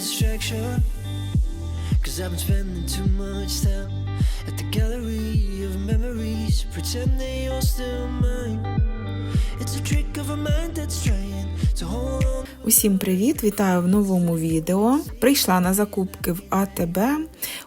distraction. Cause I've been spending too much time at the gallery of memories. Pretend they all still mine. It's a trick of a mind that's trying. Усім привіт! Вітаю в новому відео. Прийшла на закупки в АТБ.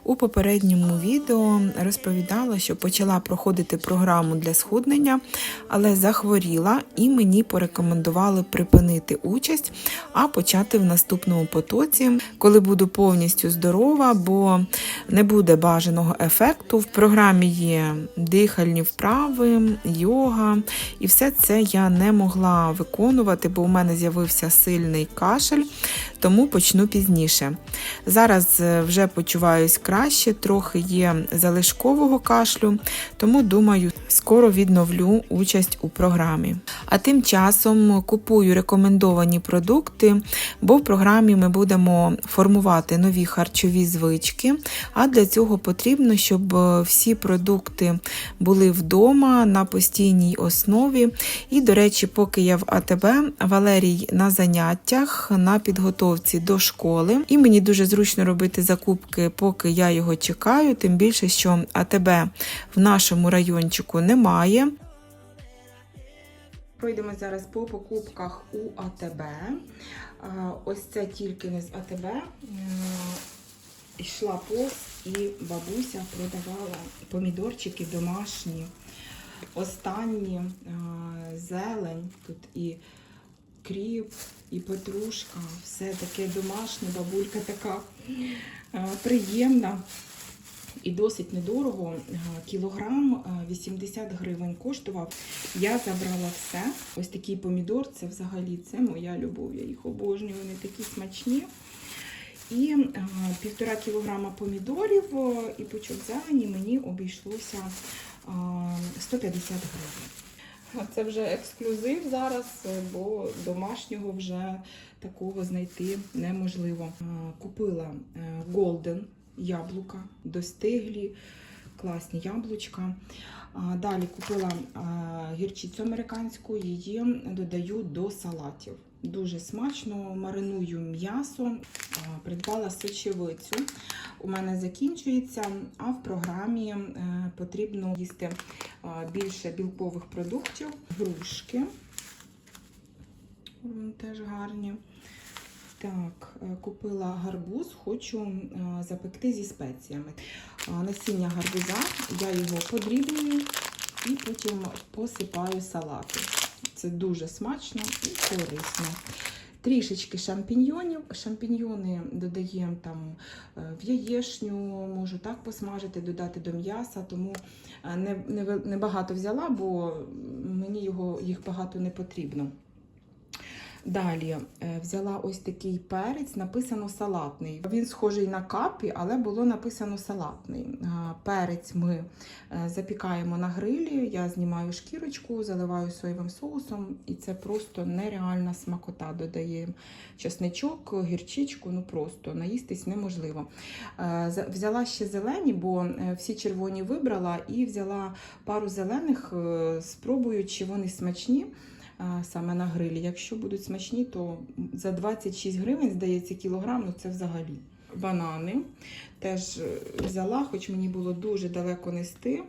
У попередньому відео розповідала, що почала проходити програму для схуднення, але захворіла і мені порекомендували припинити участь, а почати в наступному потоці, коли буду повністю здорова, бо не буде бажаного ефекту. В програмі є дихальні вправи, йога, і все це я не могла виконувати, бо у мене з'явився сильний кашель, тому почну пізніше. Зараз е, вже почуваюсь краще, трохи є залишкового кашлю, тому думаю, скоро відновлю участь у програмі. А тим часом купую рекомендовані продукти, бо в програмі ми будемо формувати нові харчові звички. А для цього потрібно, щоб е, всі продукти були вдома на постійній основі. І, до речі, поки я в АТБ, Валерій на заняттях на підготовці до школи. І мені дуже зручно робити закупки, поки я його чекаю, тим більше, що АТБ в нашому райончику немає. Пройдемо зараз по покупках у АТБ. Ось це тільки не з АТБ. Йшла пост і бабуся продавала помідорчики домашні. Останні зелень, тут і кріп, і петрушка, все таке домашнє, бабулька така е, приємна. І досить недорого. Е, Кілограм е, 80 гривень коштував. Я забрала все. Ось такий помідор, це взагалі це моя любов. Я їх обожнюю, вони такі смачні. І е, півтора кілограма помідорів е, і пучок зелені мені обійшлося е, 150 гривень. Це вже ексклюзив зараз, е, бо домашнього вже такого знайти неможливо. Е, Купила е, Golden яблука, достиглі, класні яблучка. Далі купила гірчицю американську, її додаю до салатів. Дуже смачно мариную м'ясо, придбала сочевицю. У мене закінчується, а в програмі потрібно їсти більше білкових продуктів, грушки. Теж гарні. Так, е, купила гарбуз, хочу е, запекти зі спеціями. Насіння гарбуза, я його подрібнюю і потім посипаю салати. Це дуже смачно і корисно. Трішечки шампіньйонів. Шампіньйони додаємо там е, в яєшню, можу так посмажити, додати до м'яса, тому е, не, не, не багато взяла, бо мені його, їх багато не потрібно. Далі е, взяла ось такий перець, написано салатний. Він схожий на капі, але було написано салатний. Перець ми е, запікаємо на грилі. Я знімаю шкірочку, заливаю соєвим соусом, і це просто нереальна смакота. Додаємо чесничок, гірчичку, ну просто наїстись неможливо. Е, Взяла ще зелені, бо е, всі червоні вибрала, і взяла пару зелених, е, спробую, чи вони смачні саме на грилі. Якщо будуть смачні, то за 26 гривень, здається, кілограм, ну це взагалі. Банани теж е, взяла, хоч мені було дуже далеко нести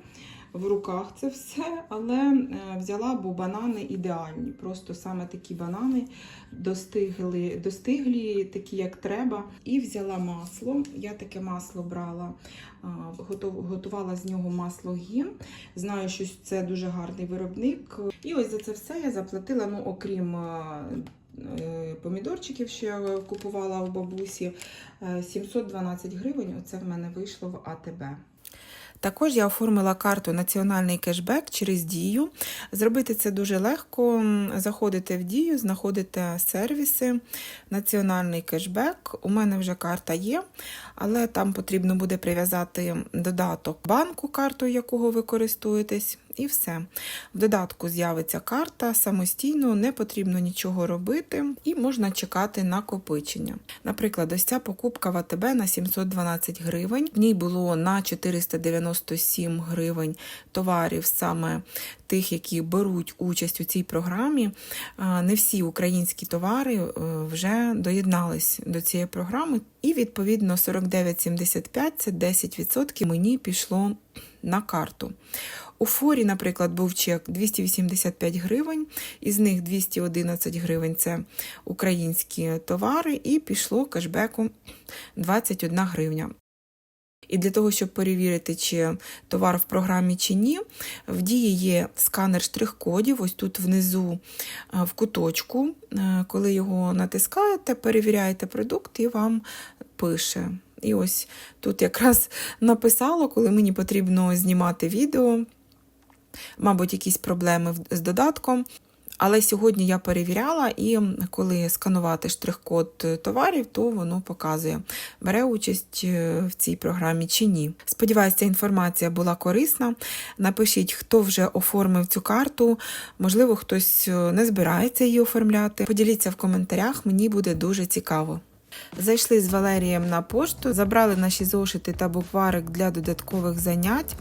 в руках це все, але е, взяла, бо банани ідеальні. Просто саме такі банани достигли, достиглі, такі як треба. І взяла масло. Я таке масло брала, готувала з нього масло гін. Знаю, що це дуже гарний виробник. І ось за це все я заплатила, ну, окрім е, е, помідорчиків, що я купувала у бабусі, е, 712 гривень. Оце в мене вийшло в АТБ. Також я оформила карту Національний кешбек через дію. Зробити це дуже легко. Заходите в дію, знаходите сервіси, Національний кешбек. У мене вже карта є, але там потрібно буде прив'язати додаток банку, карту якого ви користуєтесь. І все. В додатку з'явиться карта самостійно, не потрібно нічого робити, і можна чекати накопичення. Наприклад, ось ця покупка в АТБ на 712 гривень. В ній було на 497 гривень товарів саме тих, які беруть участь у цій програмі. Не всі українські товари е, вже доєднались до цієї програми, і відповідно 49,75 це 10% мені пішло на карту. У форі, наприклад, був чек 285 гривень, із них 211 гривень це українські товари, і пішло кешбеку 21 гривня. І для того, щоб перевірити, чи товар в програмі чи ні, в дії є сканер штрих-кодів. Ось тут внизу е, в куточку. Е, Коли його натискаєте, перевіряєте продукт і вам пише. І ось тут якраз написало, коли мені потрібно знімати відео, мабуть, якісь проблеми з додатком. Але сьогодні я перевіряла, і коли сканувати штрих-код товарів, то воно показує, бере участь е, в цій програмі чи ні. Сподіваюся, ця інформація була корисна. Напишіть, хто вже оформив цю карту. Можливо, хтось е, не збирається її оформляти. Поділіться в коментарях, мені буде дуже цікаво. Зайшли з Валерієм на пошту, забрали наші зошити та букварик для додаткових занять.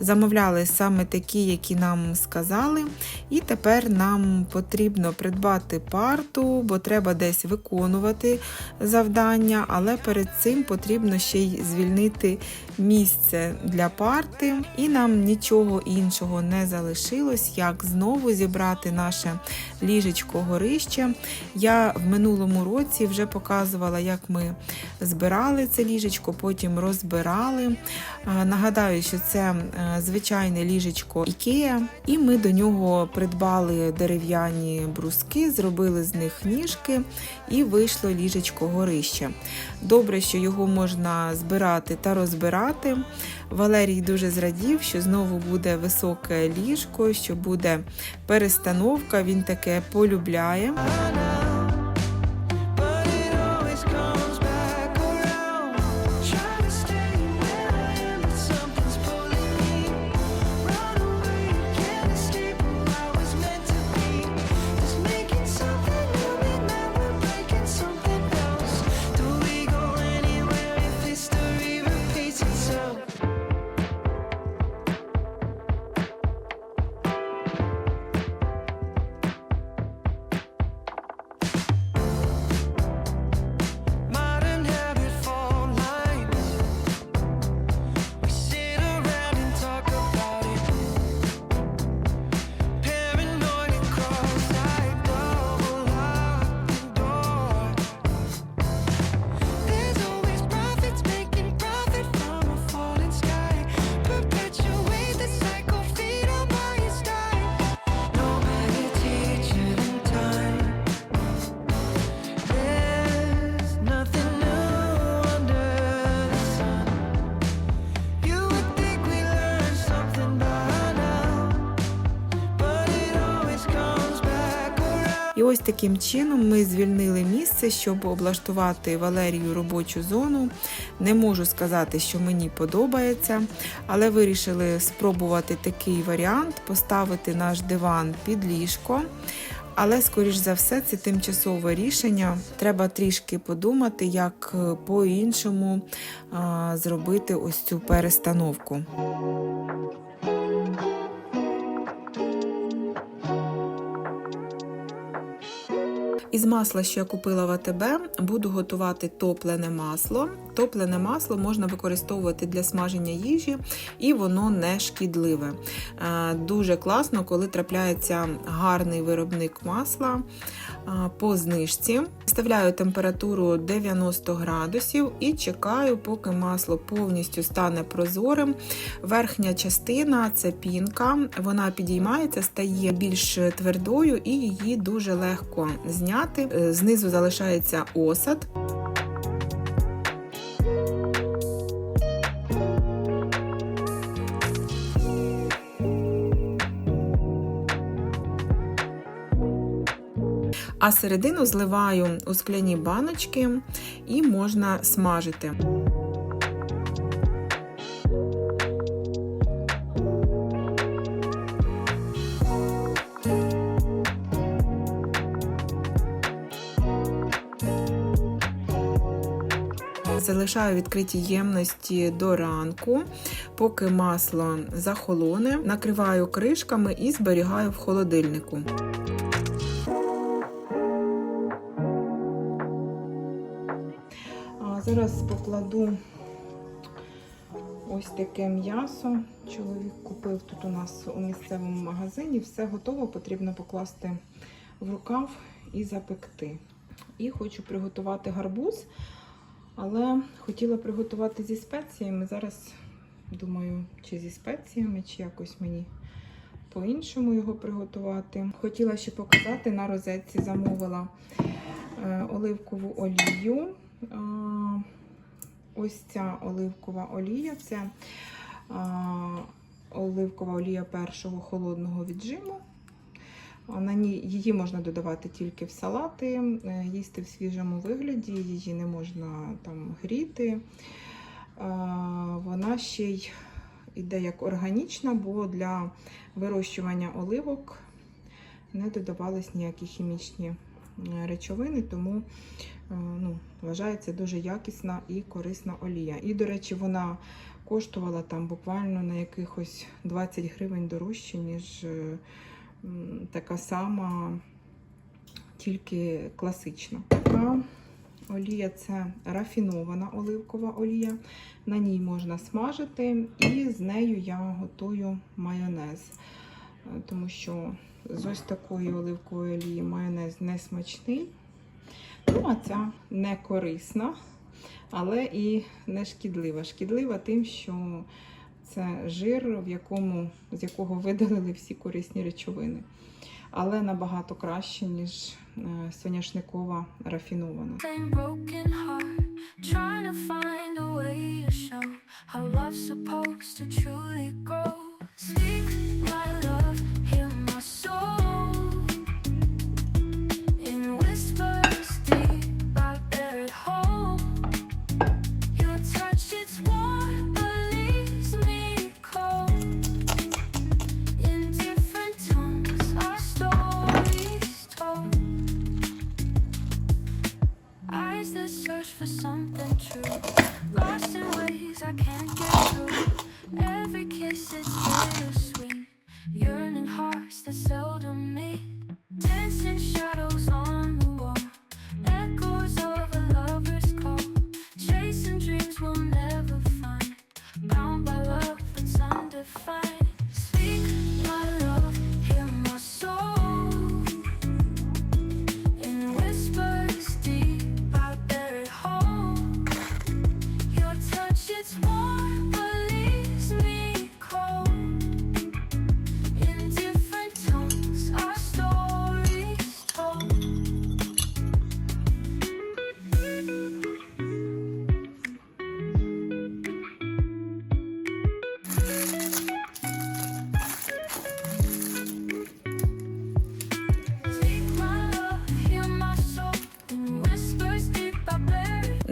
Замовляли саме такі, які нам сказали. І тепер нам потрібно придбати парту, бо треба десь виконувати завдання, але перед цим потрібно ще й звільнити місце для парти. І нам нічого іншого не залишилось, як знову зібрати наше ліжечко горище. Я в минулому році вже показувала, як ми збирали це ліжечко, потім розбирали. Нагадаю, що це е, звичайне ліжечко Ікея, і ми до нього придбали дерев'яні бруски, зробили з них ніжки і вийшло ліжечко горище. Добре, що його можна збирати та розбирати. Валерій дуже зрадів, що знову буде високе ліжко, що буде перестановка. Він таке полюбляє. Ось таким чином ми звільнили місце, щоб облаштувати Валерію робочу зону. Не можу сказати, що мені подобається, але вирішили спробувати такий варіант, поставити наш диван під ліжко. Але, скоріш за все, це тимчасове рішення. Треба трішки подумати, як е, по-іншому зробити ось цю перестановку. Із масла, що я купила в АТБ, буду готувати топлене масло. Топлене масло можна використовувати для смаження їжі, і воно не шкідливе. Е, Дуже класно, коли трапляється гарний виробник масла е, по знижці. Вставляю температуру 90 градусів і чекаю, поки масло повністю стане прозорим. Верхня частина це пінка, вона підіймається, стає більш твердою і її дуже легко зняти. Е, Знизу залишається осад. а середину зливаю у скляні баночки і можна смажити. Залишаю відкриті ємності до ранку, поки масло захолоне, накриваю кришками і зберігаю в холодильнику. Зараз покладу ось таке м'ясо. Чоловік купив тут у нас у місцевому магазині. Все готово, потрібно покласти в рукав і запекти. І хочу приготувати гарбуз, але хотіла приготувати зі спеціями. Зараз думаю, чи зі спеціями, чи якось мені по-іншому його приготувати. Хотіла ще показати, на розетці замовила е, оливкову олію. Ось ця оливкова олія це оливкова олія першого холодного віджиму. На ній її можна додавати тільки в салати, е, їсти в свіжому вигляді, її не можна там гріти. Вона ще й іде як органічна, бо для вирощування оливок не додавались ніякі хімічні речовини, тому е, ну, вважається дуже якісна і корисна олія. І, до речі, вона коштувала там буквально на якихось 20 гривень дорожче, ніж е, така сама, тільки класична. А олія це рафінована оливкова олія. На ній можна смажити, і з нею я готую майонез. Е, Тому що з ось такої оливкової олії майонез не смачний. Ну, а ця не корисна, але і не шкідлива. Шкідлива тим, що це жир, в якому, з якого видалили всі корисні речовини. Але набагато краще, ніж е, соняшникова рафінована. Speak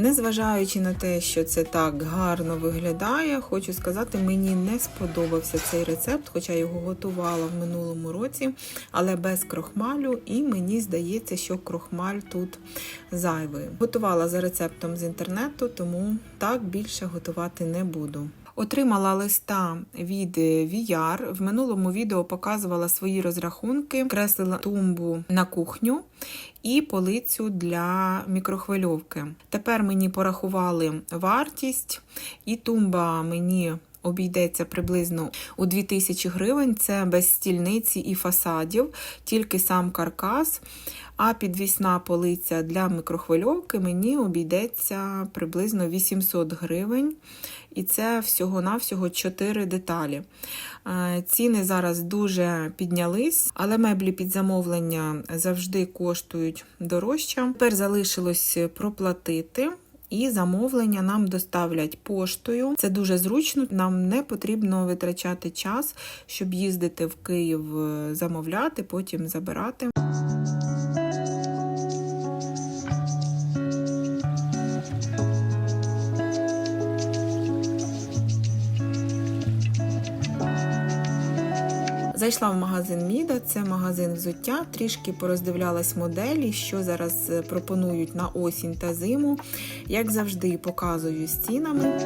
Незважаючи на те, що це так гарно виглядає, хочу сказати, мені не сподобався цей рецепт, хоча його готувала в минулому році, але без крохмалю, і мені здається, що крохмаль тут зайвий. Готувала за рецептом з інтернету, тому так більше готувати не буду. Отримала листа від VR. В минулому відео показувала свої розрахунки, креслила тумбу на кухню і полицю для мікрохвильовки. Тепер мені порахували вартість, і тумба мені обійдеться приблизно у 2000 гривень. Це без стільниці і фасадів, тільки сам каркас. А підвісна полиця для мікрохвильовки мені обійдеться приблизно 800 гривень. І це всього-навсього 4 деталі. Е, Ціни зараз дуже піднялись, але меблі під замовлення завжди коштують дорожче. Тепер залишилось проплатити. І замовлення нам доставлять поштою. Це дуже зручно. Нам не потрібно витрачати час, щоб їздити в Київ е, замовляти, потім забирати. Зайшла в магазин Міда, це магазин взуття. Трішки пороздивлялась моделі, що зараз е, пропонують на осінь та зиму, Як завжди, показую стінами.